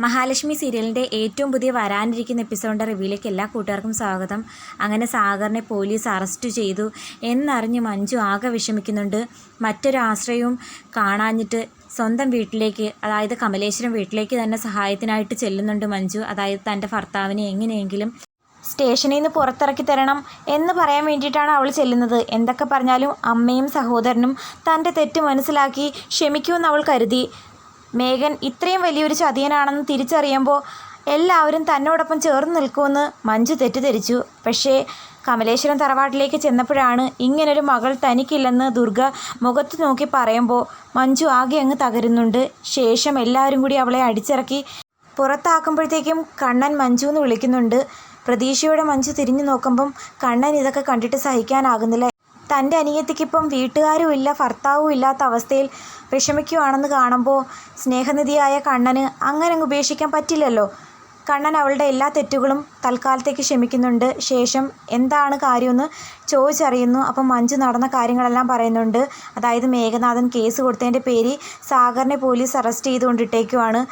മഹാലക്ഷ്മി സീരിയലിന്റെ ഏറ്റവും പുതിയ വരാനിരിക്കുന്ന എപ്പിസോഡിന്റെ റിവ്യൂയിലേക്ക് എല്ലാ കൂട്ടുകാർക്കും സ്വാഗതം. അങ്ങനെ സാഗറിനെ പോലീസ് അറസ്റ്റ് ചെയ്തു എന്നറിഞ്ഞ് മഞ്ജു ആകെ വിഷമിക്കുന്നുണ്ട്. മറ്റൊരു ആശ്രയവും കാണാഞ്ഞിട്ട് സ്വന്തം വീട്ടിലേക്ക് അതായത് കമലേശ്വരം വീട്ടിലേക്ക് തന്നെ സഹായത്തിനായിട്ട് ചെല്ലുന്നുണ്ട് മഞ്ജു. അതായത് തന്റെ ഭർത്താവിനെ എങ്ങനെയെങ്കിലും സ്റ്റേഷനിൽ നിന്ന് പുറത്തിറക്കി തരണം എന്ന് പറയാൻ വേണ്ടിയിട്ടാണ് അവൾ ചെല്ലുന്നത്. എന്തൊക്കെ പറഞ്ഞാലും അമ്മയും സഹോദരനും തന്റെ തെറ്റ് മനസ്സിലാക്കി ക്ഷമിക്കുമെന്ന് അവൾ കരുതി. മേഘൻ ഇത്രയും വലിയൊരു ചതിയനാണെന്ന് തിരിച്ചറിയുമ്പോൾ എല്ലാവരും തന്നോടൊപ്പം ചേർന്ന് നിൽക്കുമെന്ന് മഞ്ജു തെറ്റിദ്ധരിച്ചു. പക്ഷേ കമലേശ്വരം തറവാട്ടിലേക്ക് ചെന്നപ്പോഴാണ് ഇങ്ങനൊരു മകൾ തനിക്കില്ലെന്ന് ദുർഗ മുഖത്ത് നോക്കി പറയുമ്പോൾ മഞ്ജു ആകെ അങ്ങ് തകരുന്നുണ്ട്. ശേഷം എല്ലാവരും കൂടി അവളെ അടിച്ചിറക്കി പുറത്താക്കുമ്പോഴത്തേക്കും കണ്ണൻ മഞ്ജു എന്ന് വിളിക്കുന്നുണ്ട്. പ്രതീക്ഷയോടെ മഞ്ജു തിരിഞ്ഞു നോക്കുമ്പം കണ്ണൻ ഇതൊക്കെ കണ്ടിട്ട് സഹിക്കാനാകുന്നില്ല. തന്റെ അനിയത്തിക്കിപ്പം വീട്ടുകാരും ഇല്ല ഭർത്താവും ഇല്ലാത്ത അവസ്ഥയിൽ വിഷമിക്കുവാണെന്ന് കാണുമ്പോൾ സ്നേഹനിധിയായ കണ്ണന് അങ്ങനെ അങ്ങ് ഉപേക്ഷിക്കാൻ പറ്റില്ലല്ലോ. കണ്ണൻ അവളുടെ എല്ലാ തെറ്റുകളും തൽക്കാലത്തേക്ക് ക്ഷമിക്കുന്നുണ്ട്. ശേഷം എന്താണ് കാര്യമെന്ന് ചോദിച്ചറിയുന്നു. അപ്പം മഞ്ജു നടന്ന കാര്യങ്ങളെല്ലാം പറയുന്നുണ്ട്. അതായത് മേഘനാഥൻ കേസ് കൊടുത്തതിന്റെ പേര് സാഗറിനെ പോലീസ് അറസ്റ്റ് ചെയ്തുകൊണ്ടിട്ടേക്കുവാണ്.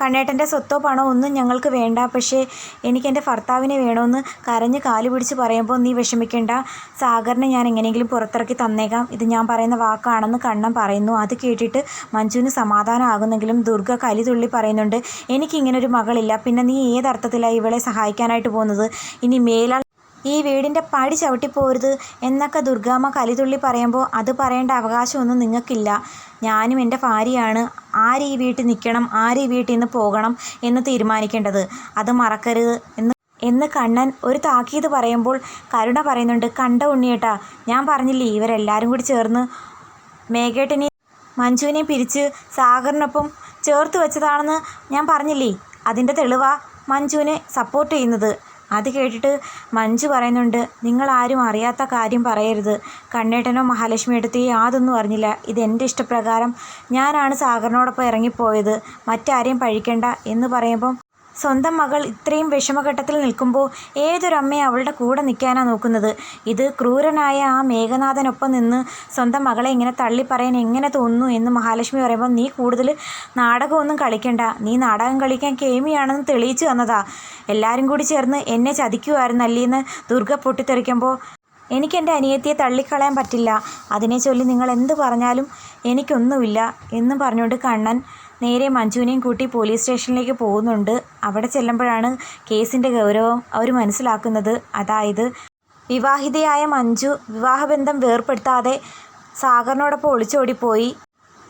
കണ്ണേട്ടന്റെ സ്വത്തോ പണോ ഒന്നും ഞങ്ങൾക്ക് വേണ്ട. പക്ഷേ എനിക്കെന്റെ ഭർത്താവിനെ വേണമെന്ന് കരഞ്ഞ് കാൽ പിടിച്ച് പറയുമ്പോൾ നീ വിഷമിക്കേണ്ട. സാഗറിനെ ഞാൻ എങ്ങനെയെങ്കിലും പുറത്തിറക്കി തന്നേക്കാം. ഇത് ഞാൻ പറയുന്ന വാക്കാണെന്ന് കണ്ണൻ പറയുന്നു. അത് കേട്ടിട്ട് മഞ്ജുവിന് സമാധാനമാകുന്നെങ്കിലും ദുർഗ കലി തുള്ളി പറയുന്നുണ്ട് എനിക്കിങ്ങനൊരു മകളില്ല. പിന്നെ നീ ഏതർത്ഥത്തിലാണ് ഇവളെ സഹായിക്കാനായിട്ട് പോകുന്നത്? ഇനി മേലാൽ ഈ വീടിന്റെ പടി ചവിട്ടിപ്പോരുത് എന്നൊക്കെ ദുർഗാമ്മ കലിതുള്ളി പറയുമ്പോൾ അത് പറയേണ്ട അവകാശമൊന്നും നിങ്ങൾക്കില്ല. ഞാനും എന്റെ ഭാര്യയാണ്. ആര് ഈ വീട്ടിൽ നിൽക്കണം ആര് ഈ വീട്ടിൽ നിന്ന് പോകണം എന്ന് തീരുമാനിക്കേണ്ടത്? അത് മറക്കരുത് എന്ന് എന്ന് കണ്ണൻ ഒരു താക്കീത് പറയുമ്പോൾ കരുണ പറയുന്നുണ്ട് കണ്ട ഉണ്ണിയേട്ടാ ഞാൻ പറഞ്ഞില്ലേ ഇവരെല്ലാവരും കൂടി ചേർന്ന് മേഘേട്ടനെ മഞ്ജുവിനെ പിരിച്ച് സാഗറിനൊപ്പം ചേർത്ത് വെച്ചതാണെന്ന് ഞാൻ പറഞ്ഞില്ലേ? അതിന്റെ തെളിവാ മഞ്ജുവിനെ സപ്പോർട്ട് ചെയ്യുന്നത്. അത് കേട്ടിട്ട് മഞ്ജു പറയുന്നുണ്ട് നിങ്ങൾ ആരും അറിയാത്ത കാര്യം പറയരുത്. കണ്ണേട്ടനോ മഹാലക്ഷ്മി എടുത്ത് യാതൊന്നും അറിഞ്ഞില്ല. ഇത് എന്റെ ഇഷ്ടപ്രകാരം ഞാനാണ് സാഗറിനോടൊപ്പം ഇറങ്ങിപ്പോയത്. മറ്റാരെയും പഴിക്കണ്ട എന്ന് പറയുമ്പം സ്വന്തം മകൾ ഇത്രയും വിഷമഘട്ടത്തിൽ നിൽക്കുമ്പോൾ ഏതൊരമ്മയും അവളുടെ കൂടെ നിൽക്കാനാണ് നോക്കുന്നത്? ഇത് ക്രൂരനായ ആ മേഘനാഥനൊപ്പം നിന്ന് സ്വന്തം മകളെ ഇങ്ങനെ തള്ളിപ്പറയാൻ എങ്ങനെ തോന്നുന്നു എന്ന് മഹാലക്ഷ്മി പറയുമ്പോൾ നീ കൂടുതൽ നാടകമൊന്നും കളിക്കണ്ട. നീ നാടകം കളിക്കാൻ കേമിയാണെന്ന് തെളിയിച്ചു തന്നതാ. എല്ലാവരും കൂടി ചേർന്ന് എന്നെ ചതിക്കുമായിരുന്നല്ലേന്ന് ദുർഗ പൊട്ടിത്തെറിക്കുമ്പോൾ എനിക്കെന്റെ അനിയത്തിയെ തള്ളിക്കളയാൻ പറ്റില്ല. അതിനെ ചൊല്ലി നിങ്ങൾ എന്ത് പറഞ്ഞാലും എനിക്കൊന്നുമില്ല എന്നും പറഞ്ഞുകൊണ്ട് കണ്ണൻ നേരെ മഞ്ജുവിനെയും കൂട്ടി പോലീസ് സ്റ്റേഷനിലേക്ക് പോകുന്നുണ്ട്. അവിടെ ചെല്ലുമ്പോഴാണ് കേസിന്റെ ഗൗരവം അവർ മനസ്സിലാക്കുന്നത്. അതായത് വിവാഹിതയായ മഞ്ജു വിവാഹബന്ധം വേർപ്പെടുത്താതെ സാഗറിനോടൊപ്പം ഒളിച്ചോടിപ്പോയി.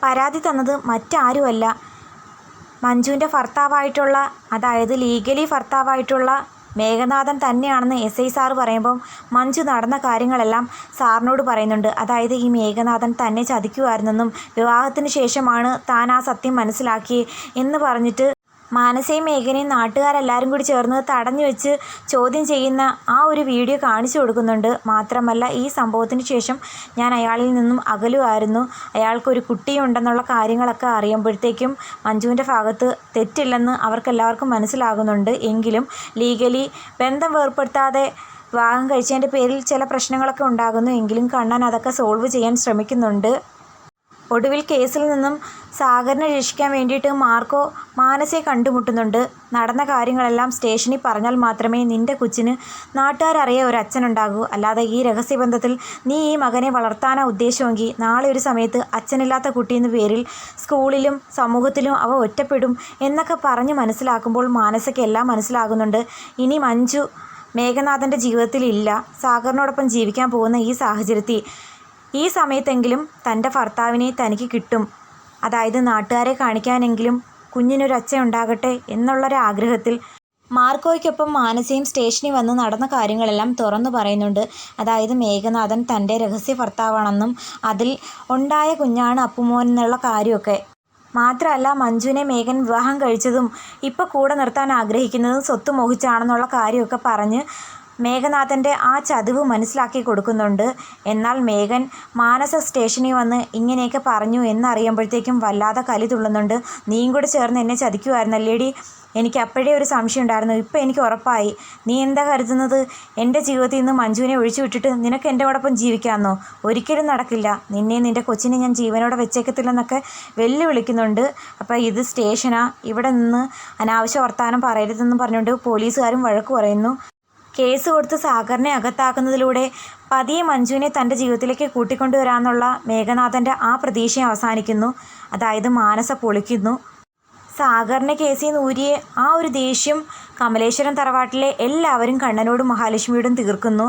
പരാതി തന്നത് മറ്റാരുമല്ല. മഞ്ജുവിന്റെ ഭർത്താവായിട്ടുള്ള അതായത് ലീഗലി ഭർത്താവായിട്ടുള്ള മേഘനാഥൻ തന്നെയാണെന്ന് എസ് ഐ സാറ് പറയുമ്പം മഞ്ജു നടന്ന കാര്യങ്ങളെല്ലാം സാറിനോട് പറയുന്നുണ്ട്. അതായത് ഈ മേഘനാഥൻ തന്നെ ചതിക്കുമായിരുന്നെന്നും വിവാഹത്തിന് ശേഷമാണ് താൻ ആ സത്യം മനസ്സിലാക്കി എന്ന് പറഞ്ഞിട്ട് മാനസയും മേഘനയും നാട്ടുകാരെല്ലാവരും കൂടി ചേർന്ന് തടഞ്ഞു വെച്ച് ചോദ്യം ചെയ്യുന്ന ആ ഒരു വീഡിയോ കാണിച്ചു കൊടുക്കുന്നുണ്ട്. മാത്രമല്ല ഈ സംഭവത്തിന് ശേഷം ഞാൻ അയാളിൽ നിന്നും അകലുമായിരുന്നു. അയാൾക്കൊരു കുട്ടിയുണ്ടെന്നുള്ള കാര്യങ്ങളൊക്കെ അറിയുമ്പോഴത്തേക്കും മഞ്ജുവിന്റെ ഭാഗത്ത് തെറ്റില്ലെന്ന് അവർക്കെല്ലാവർക്കും മനസ്സിലാകുന്നുണ്ട്. എങ്കിലും ലീഗലി ബന്ധം വേർപ്പെടുത്താതെ വിവാഹം കഴിച്ചതിന്റെ പേരിൽ ചില പ്രശ്നങ്ങളൊക്കെ ഉണ്ടാകുന്നു. എങ്കിലും കണ്ണൻ അതൊക്കെ സോൾവ് ചെയ്യാൻ ശ്രമിക്കുന്നുണ്ട്. ഒടുവിൽ കേസിൽ നിന്നും സാഗറിനെ രക്ഷിക്കാൻ വേണ്ടിയിട്ട് മാർക്കോ മാനസയെ കണ്ടുമുട്ടുന്നുണ്ട്. നടന്ന കാര്യങ്ങളെല്ലാം സ്റ്റേഷനിൽ പറഞ്ഞാൽ മാത്രമേ നിന്റെ കൊച്ചിന് നാട്ടുകാരറിയ ഒരു അച്ഛനുണ്ടാകൂ. അല്ലാതെ ഈ രഹസ്യബന്ധത്തിൽ നീ ഈ മകനെ വളർത്താനാ ഉദ്ദേശമെങ്കിൽ നാളെ ഒരു സമയത്ത് അച്ഛനില്ലാത്ത കുട്ടിയെന്ന പേരിൽ സ്കൂളിലും സമൂഹത്തിലും അവ ഒറ്റപ്പെടും എന്നൊക്കെ പറഞ്ഞ് മനസ്സിലാക്കുമ്പോൾ മാനസയ്ക്ക് എല്ലാം മനസ്സിലാകുന്നുണ്ട്. ഇനി മഞ്ജു മേഘനാഥന്റെ ജീവിതത്തിൽ ഇല്ല. സാഗറിനോടൊപ്പം ജീവിക്കാൻ പോകുന്ന ഈ സാഹചര്യത്തിൽ ഈ സമയത്തെങ്കിലും തന്റെ ഭർത്താവിനെ തനിക്ക് കിട്ടും. അതായത് നാട്ടുകാരെ കാണിക്കാനെങ്കിലും കുഞ്ഞിനൊരു അച്ഛ ഉണ്ടാകട്ടെ എന്നുള്ളൊരാഗ്രഹത്തിൽ മാർക്കോയ്ക്കൊപ്പം മാനസയും സ്റ്റേഷനിൽ വന്ന് നടന്ന കാര്യങ്ങളെല്ലാം തുറന്നു പറയുന്നുണ്ട്. അതായത് മേഘനാഥൻ തന്റെ രഹസ്യ ഭർത്താവാണെന്നും അതിൽ ഉണ്ടായ കുഞ്ഞാണ് അപ്പുമോൻ എന്നുള്ള കാര്യമൊക്കെ. മാത്രമല്ല മഞ്ജുവിനെ മേഘൻ വിവാഹം കഴിച്ചതും ഇപ്പോൾ കൂടെ നിർത്താൻ ആഗ്രഹിക്കുന്നതും സ്വത്ത് മോഹിച്ചാണെന്നുള്ള കാര്യമൊക്കെ പറഞ്ഞ് മേഘനാഥന്റെ ആ ചതിവ് മനസ്സിലാക്കി കൊടുക്കുന്നുണ്ട്. എന്നാൽ മേഘൻ മാനസ സ്റ്റേഷനിൽ വന്ന് ഇങ്ങനെയൊക്കെ പറഞ്ഞു എന്നറിയുമ്പോഴത്തേക്കും വല്ലാതെ കലി തുള്ളുന്നുണ്ട്. നീയും കൂടെ ചേർന്ന് എന്നെ ചതിക്കുമായിരുന്നല്ലേടി എനിക്ക് അപ്പോഴേ ഒരു സംശയം ഉണ്ടായിരുന്നു. ഇപ്പം എനിക്ക് ഉറപ്പായി. നീ എന്താ കരുതുന്നത്? എന്റെ ജീവിതത്തിൽ നിന്ന് മഞ്ജുവിനെ ഒഴിച്ചു വിട്ടിട്ട് നിനക്ക് എന്റെ ഓടൊപ്പം ജീവിക്കാമെന്നോ? ഒരിക്കലും നടക്കില്ല. നിന്നെ നിന്റെ കൊച്ചിനെ ഞാൻ ജീവനോടെ വെച്ചേക്കത്തില്ലെന്നൊക്കെ വെല്ലുവിളിക്കുന്നുണ്ട്. അപ്പോൾ ഇത് സ്റ്റേഷനാ. ഇവിടെ നിന്ന് അനാവശ്യ വർത്തമാനം പറയരുതെന്ന് പറഞ്ഞുകൊണ്ട് പോലീസുകാരും വഴക്ക് പറയുന്നു. കേസ് കൊടുത്ത് സാഗറിനെ അകത്താക്കുന്നതിലൂടെ പതിയെ മഞ്ജുവിനെ തന്റെ ജീവിതത്തിലേക്ക് കൂട്ടിക്കൊണ്ടുവരാമെന്നുള്ള മേഘനാഥന്റെ ആ പ്രതീക്ഷ അവസാനിക്കുന്നു. അതായത് മാനസ പൊളിക്കുന്നു. സാഗറിനെ കേസിൽ നിന്ന് ഊരിയ ആ ഒരു ദേഷ്യം കമലേശ്വരം തറവാട്ടിലെ എല്ലാവരും കണ്ണനോടും മഹാലക്ഷ്മിയോടും തീർക്കുന്നു.